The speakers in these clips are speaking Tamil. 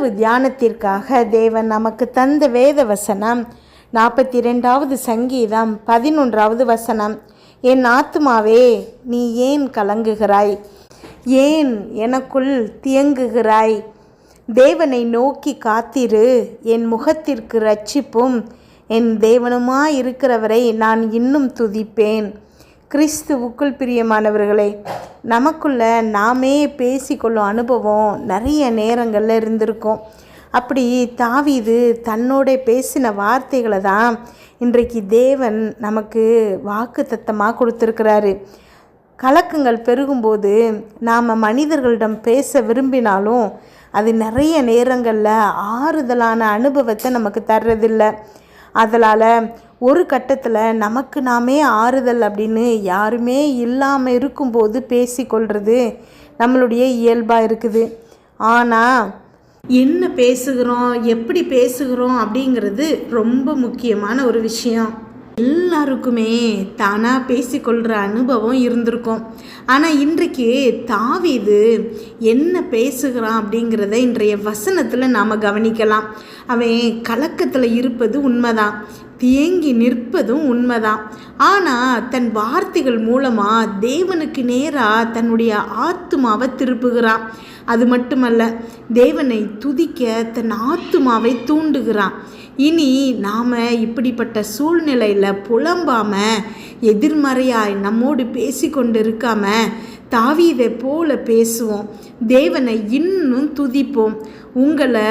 இரவு தியானத்திற்காக தேவன் நமக்கு தந்த வேத வசனம். நாற்பத்தி ரெண்டாவது சங்கீதம் பதினொன்றாவது வசனம். என் ஆத்துமாவே நீ ஏன் கலங்குகிறாய்? ஏன் எனக்குள் தியங்குகிறாய்? தேவனை நோக்கி காத்திரு என் முகத்திற்கு ரட்சிப்பும் என் தேவனுமாய் இருக்கிறவரை நான் இன்னும் துதிப்பேன். கிறிஸ்துவுக்குள் பிரியமானவர்களே நமக்குள்ள நாமே பேசிக்கொள்ளும் அனுபவம் நிறைய நேரங்களில் இருந்திருக்கும். அப்படி தாவிது தன்னோட பேசின வார்த்தைகளை தான் இன்றைக்கு தேவன் நமக்கு வாக்கு தத்தமாக கொடுத்துருக்கிறாரு. கலக்கங்கள் பெருகும்போது நாம் மனிதர்களிடம் பேச விரும்பினாலும் அது நிறைய நேரங்களில் ஆறுதலான அனுபவத்தை நமக்கு தர்றதில்லை. அதனால் ஒரு கட்டத்தில் நமக்கு நாமே ஆறுதல் அப்படின்னு யாருமே இல்லாமல் இருக்கும்போது பேசிக்கொள்கிறது நம்மளுடைய இயல்பாக இருக்குது. ஆனால் என்ன பேசுகிறோம் எப்படி பேசுகிறோம் அப்படிங்கிறது ரொம்ப முக்கியமான ஒரு விஷயம். எல்லாருக்குமே தானாக பேசிக்கொள்கிற அனுபவம் இருந்திருக்கும். ஆனால் இன்றைக்கு தாவிது என்ன பேசுகிறான் அப்படிங்கிறத இன்றைய வசனத்தில் நாம் கவனிக்கலாம். அவன் கலக்கத்தில் இருப்பது உண்மைதான். தேங்கி நிற்பதும் உண்மைதான். ஆனால் தன் வார்த்தைகள் மூலமாக தேவனுக்கு நேராக தன்னுடைய ஆத்துமாவை திருப்புகிறான். அது மட்டுமல்ல தேவனை துதிக்க தன் ஆத்துமாவை தூண்டுகிறான். இனி நாம் இப்படிப்பட்ட சூழ்நிலையில் புலம்பாமல் எதிர்மறையாய் நம்மோடு பேசி கொண்டு இருக்காம தாவீதை போல பேசுவோம். தேவனை இன்னும் துதிப்போம். உங்களை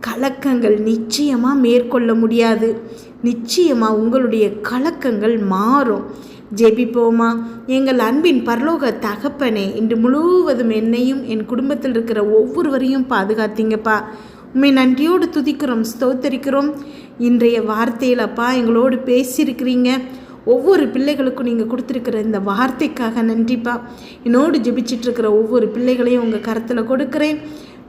கலக்கங்கள் நிச்சயமாக மேற்கொள்ள முடியாது. நிச்சயமாக உங்களுடைய கலக்கங்கள் மாறும். ஜெபிப்போமா? எங்கள் அன்பின் பரலோக தகப்பனே இன்று முழுவதும் என்னையும் என் குடும்பத்தில் இருக்கிற ஒவ்வொருவரையும் பாதுகாத்தீங்கப்பா. உண்மை நன்றியோடு துதிக்கிறோம் ஸ்தோத்தரிக்கிறோம். இன்றைய வார்த்தையில் அப்பா எங்களோடு பேசியிருக்கிறீங்க. ஒவ்வொரு பிள்ளைகளுக்கும் நீங்கள் கொடுத்துருக்கிற இந்த வார்த்தைக்காக நன்றிப்பா. என்னோடு ஜெபிச்சிட்ருக்கிற ஒவ்வொரு பிள்ளைகளையும் உங்கள் கருத்தில் கொடுக்குறேன்.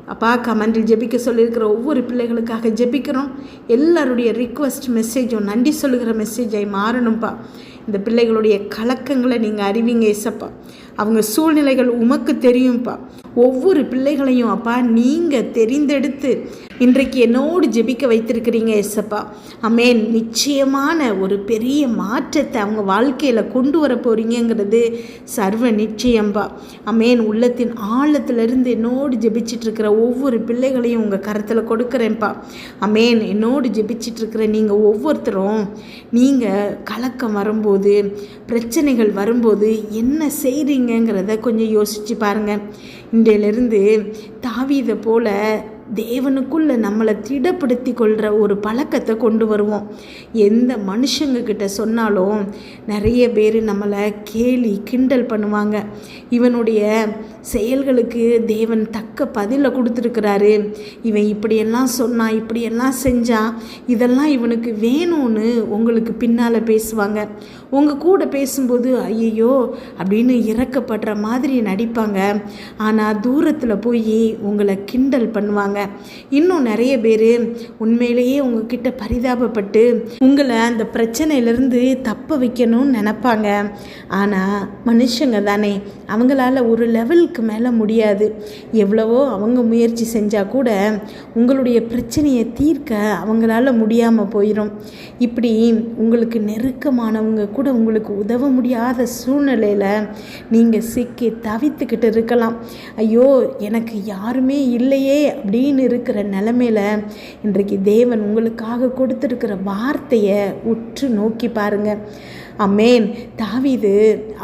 அப்பா கமெண்டில் ஜெபிக்க சொல்லியிருக்கிற ஒவ்வொரு பிள்ளைகளுக்காக ஜெபிக்கிறோம். எல்லாருடைய ரிக்வஸ்ட் மெசேஜும் நன்றி சொல்லுகிற மெசேஜாய் மாறணும்ப்பா இந்த பிள்ளைகளுடைய கலக்கங்களை நீங்கள் அறிவிங்க இசப்பா அவங்க சூழ்நிலைகள் உமக்கு தெரியும்ப்பா ஒவ்வொரு பிள்ளைகளையும் அப்பா நீங்கள் தெரிந்தெடுத்து இன்றைக்கு என்னோடு ஜெபிக்க வைத்திருக்கிறீங்க எஸ்அப்பா அமேன் நிச்சயமான ஒரு பெரிய மாற்றத்தை அவங்க வாழ்க்கையில் கொண்டு வர போகிறீங்கிறது சர்வ நிச்சயம்பா. அமேன் உள்ளத்தின் ஆழத்திலிருந்து என்னோடு ஜெபிச்சிட்ருக்கிற ஒவ்வொரு பிள்ளைகளையும் உங்கள் கருத்தில் கொடுக்குறேன்ப்பா. அமேன் என்னோடு ஜெபிச்சிட்ருக்கிற நீங்கள் ஒவ்வொருத்தரும் நீங்கள் கலக்கம் வரும்போது பிரச்சனைகள் வரும்போது என்ன செய்கிறீங்கிறத கொஞ்சம் யோசித்து பாருங்கள் இன்றையிலிருந்து தாவீதை போல தேவனுக்குள்ளே நம்மளை திடப்படுத்தி கொள்கிற ஒரு பழக்கத்தை கொண்டு வருவோம். எந்த மனுஷங்க கிட்ட சொன்னாலும் நிறைய பேர் நம்மளை கேலி கிண்டல் பண்ணுவாங்க. இவனுடைய செயல்களுக்கு தேவன் தக்க பதிலை கொடுத்துருக்கிறாரு. இவன் இப்படியெல்லாம் சொன்னான் இப்படியெல்லாம் செஞ்சான் இதெல்லாம் இவனுக்கு வேணும்னு உங்களுக்கு பின்னால் பேசுவாங்க. உங்கள் கூட பேசும்போது ஐயையோ அப்படின்னு இறக்கப்படுற மாதிரி நடிப்பாங்க. ஆனால் தூரத்தில் போய் உங்களை கிண்டல் பண்ணுவாங்க. இன்னும் நிறைய பேர் உண்மையிலேயே உங்ககிட்ட பரிதாபப்பட்டு உங்களை அந்த பிரச்சனையிலேருந்து தப்ப வைக்கணும்னு நினப்பாங்க. ஆனால் மனுஷங்க தானே அவங்களால ஒரு லெவலுக்கு மேலே முடியாது. எவ்வளவோ அவங்க முயற்சி செஞ்சால் கூட உங்களுடைய பிரச்சனையை தீர்க்க அவங்களால முடியாமல் போயிடும் இப்படி உங்களுக்கு நெருக்கமானவங்க கூட உங்களுக்கு உதவ முடியாத சூழ்நிலையில் நீங்கள் சிக்கி தவித்துக்கிட்டு இருக்கலாம். ஐயோ எனக்கு யாருமே இல்லையே அப்படின்னு இருக்கிற நிலமையில இன்றைக்கு தேவன் உங்களுக்காக கொடுத்துருக்கிற வார்த்தையை உற்று நோக்கி பாருங்கள் அமேன் தாவிது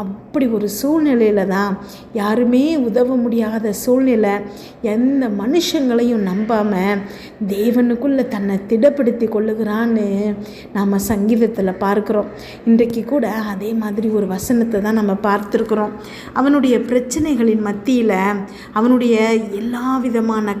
அப்படி ஒரு சூழ்நிலையில் தான் யாருமே உதவ முடியாத சூழ்நிலை எந்த மனுஷங்களையும் நம்பாமல் தேவனுக்குள்ளே தன்னை திடப்படுத்தி கொள்ளுகிறான்னு நாம் சங்கீதத்தில் பார்க்குறோம். இன்றைக்கு கூட அதே மாதிரி ஒரு வசனத்தை தான் நம்ம பார்த்துருக்குறோம். அவனுடைய பிரச்சனைகளின் மத்தியில் அவனுடைய எல்லா விதமான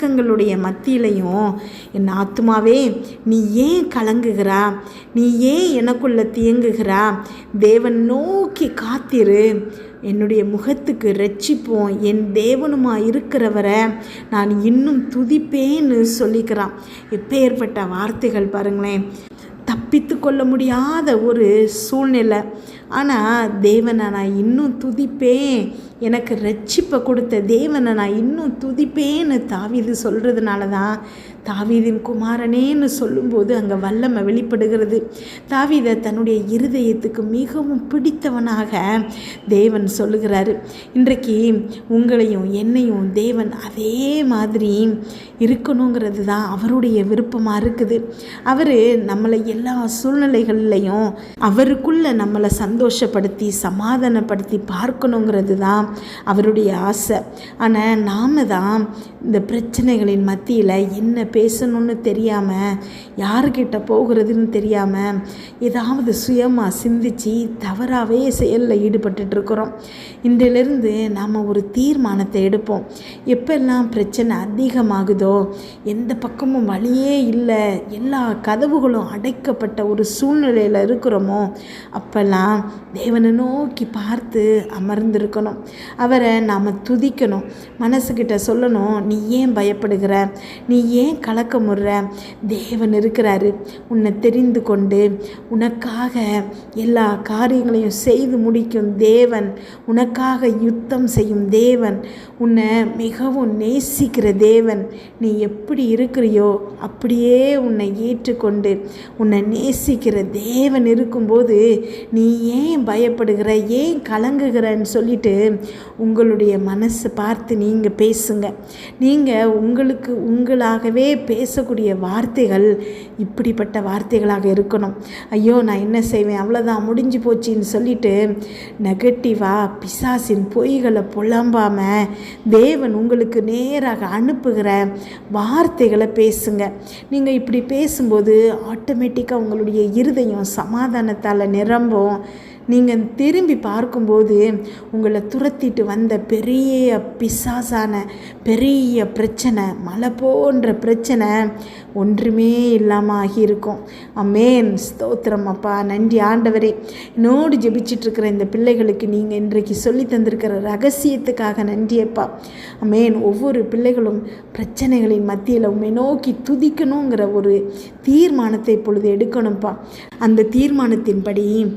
கலக்கங்களுடைய மத்தியிலையும் என் ஆத்மாவே நீ ஏன் கலங்குகிறா? நீ ஏன் எனக்குள்ள தியங்குகிறா? தேவன் நோக்கி காத்திரு. என்னுடைய முகத்துக்கு ரட்சிப்போம். என் தேவனுமா இருக்கிறவரை நான் இன்னும் துதிப்பேன்னு சொல்லிக்கிறான். எப்பேற்பட்ட வார்த்தைகள் பாருங்களேன். தப்பித்து கொள்ள முடியாத ஒரு சூழ்நிலை. ஆனால் தேவனை நான் இன்னும் துதிப்பேன். எனக்கு ரட்சிப்பை கொடுத்த தேவனை நான் இன்னும் துதிப்பேன்னு தாவீது சொல்கிறதுனால தான் தாவீதின் குமாரனேன்னு சொல்லும்போது அங்கே வல்லமை வெளிப்படுகிறது. தாவீதை தன்னுடைய இருதயத்துக்கு மிகவும் பிடித்தவனாக தேவன் சொல்லுகிறாரு. இன்றைக்கு உங்களையும் என்னையும் தேவன் அதே மாதிரி இருக்கணுங்கிறது தான் அவருடைய விருப்பமாக இருக்குது. அவர் நம்மளை எல்லா சூழ்நிலைகள்லையும் அவருக்குள்ளே நம்மளை சந்தோஷப்படுத்தி சமாதானப்படுத்தி பார்க்கணுங்கிறது தான் அவருடைய ஆசை. ஆனால் நாம் தான் இந்த பிரச்சனைகளின் மத்தியில் என்ன பேசணும்னு தெரியாமல் யாருக்கிட்ட போகிறதுன்னு தெரியாமல் ஏதாவது சுயமாக சிந்திச்சு தவறாகவே செயலில் ஈடுபட்டுட்ருக்குறோம் இன்றிலிருந்து நாம் ஒரு தீர்மானத்தை எடுப்போம். எப்பெல்லாம் பிரச்சனை அதிகமாகுதோ எந்த பக்கமும் வழியே இல்லை எல்லா கதவுகளும் அடைக்கப்பட்ட ஒரு சூழ்நிலையில் இருக்கிறோமோ அப்போல்லாம் தேவனை நோக்கி பார்த்து அமர்ந்திருக்கணும். அவரை நாம் துதிக்கணும். மனசுக்கிட்ட சொல்லணும் நீ ஏன் பயப்படுகிற? நீ ஏன் கலக்கமுடுற தேவன் இருக்கிறாரு. உன்னை தெரிந்து கொண்டு உனக்காக எல்லா காரியங்களையும் செய்து முடிக்கும் தேவன். உனக்காக யுத்தம் செய்யும் தேவன். உன்னை மிகவும் நேசிக்கிற தேவன். நீ எப்படி இருக்கிறியோ அப்படியே உன்னை ஏற்றுக்கொண்டு உன்னை நேசிக்கிற தேவன் இருக்கும்போது நீ ஏன் பயப்படுகிற? ஏன் கலங்குகிறன்னு சொல்லிட்டு உங்களுடைய மனசை பார்த்து நீங்கள் பேசுங்க. நீங்கள் உங்களுக்கு உங்களாகவே பேசக்கூடிய வார்த்தைகள் இப்படிப்பட்ட வார்த்தைகளாக இருக்கணும். ஐயோ நான் என்ன செய்வேன்? அவ்வளோதான் முடிஞ்சு போச்சின்னு சொல்லிட்டு நெகட்டிவாக பிசாசின் பொய்களை புலம்பாமல் தேவன் உங்களுக்கு நேராக அனுப்புகிற வார்த்தைகளை பேசுங்க. நீங்கள் இப்படி பேசும்போது ஆட்டோமேட்டிக்காக உங்களுடைய இருதயம் சமாதானத்தால் நிரம்பும். நீங்கள் திரும்பி பார்க்கும்போது உங்களை துரத்திட்டு வந்த பெரிய பிசாசான பெரிய பிரச்சனை மலை போன்ற பிரச்சனை ஒன்றுமே இல்லாமல் ஆகியிருக்கும். அமேன் ஸ்தோத்திரம் அப்பா. நன்றி ஆண்டவரே. நோடு ஜெபிச்சிட்ருக்கிற இந்த பிள்ளைகளுக்கு நீங்கள் இன்றைக்கு சொல்லி தந்திருக்கிற ரகசியத்துக்காக நன்றி அப்பா. அமேன் ஒவ்வொரு பிள்ளைகளும் பிரச்சனைகளின் மத்தியில் உண்மை நோக்கி துதிக்கணுங்கிற ஒரு தீர்மானத்தை இப்பொழுது எடுக்கணும்ப்பா. அந்த தீர்மானத்தின்படி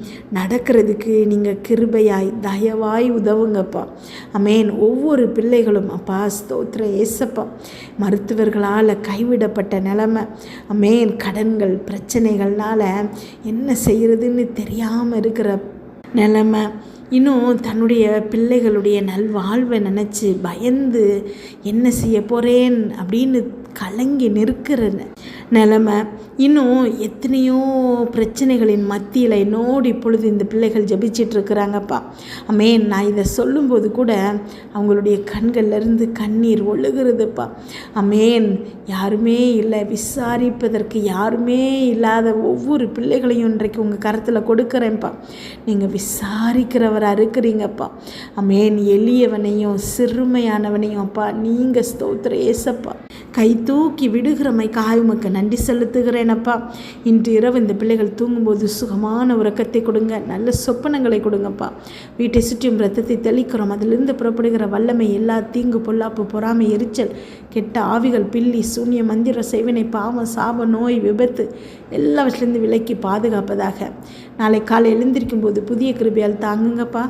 நடக்கிறதுக்கு நீங்கள் கிருபையாய் தயவாய் உதவுங்கப்பா. அமேன். ஒவ்வொரு பிள்ளைகளும் அப்பா ஸ்தோத்திர ஏசப்பா மருத்துவர்களால் கைவிடப்பட்ட நிலமை. அமேன். கடன்கள் பிரச்சனைகள்னால் என்ன செய்கிறதுன்னு தெரியாமல் இருக்கிற நிலமை. இன்னும் தன்னுடைய பிள்ளைகளுடைய நல்வாழ்வை நினச்சி பயந்து என்ன செய்ய போகிறேன் அப்படின்னு கலங்கி நிற்கிற நிலமை. இன்னும் எத்தனையோ பிரச்சனைகளின் மத்தியில் என்னோடு இப்பொழுது இந்த பிள்ளைகள் ஜபிச்சிட்டு இருக்கிறாங்கப்பா. அமேன் நான் இதை சொல்லும்போது கூட அவங்களுடைய கண்கள்லேருந்து கண்ணீர் ஒழுகுறதுப்பா. அமேன் யாருமே இல்லை. விசாரிப்பதற்கு யாருமே இல்லாத ஒவ்வொரு பிள்ளைகளையும் இன்றைக்கு உங்கள் கரத்தில் கொடுக்குறேன்ப்பா. நீங்கள் விசாரிக்கிறவராக இருக்கிறீங்கப்பா. அமேன் எளியவனையும் சிறுமையானவனையும் அப்பா நீங்கள் ஸ்தோத்திர ஏசப்பா. கை தூக்கி விடுகிறமை காயுமக்கு நன்றி. செலுத்துகிறேனப்பா. இன்று இரவு இந்த பிள்ளைகள் தூங்கும்போது சுகமான உறக்கத்தை கொடுங்க. நல்ல சொப்பனங்களை கொடுங்கப்பா. வீட்டை சுற்றியும் ரத்தத்தை தெளிக்கிறோம். அதிலிருந்து புறப்படுகிற வல்லமை எல்லா தீங்கு பொல்லாப்பு பொறாமை எரிச்சல் கெட்ட ஆவிகள் பில்லி சூன்ய மந்திர செய்வினை பாவம் சாப நோய் விபத்து எல்லாவற்றிலிருந்து விலக்கி பாதுகாப்பதாக. நாளை காலை எழுந்திருக்கும் போது புதிய கிருபையால் தாங்குங்கப்பா.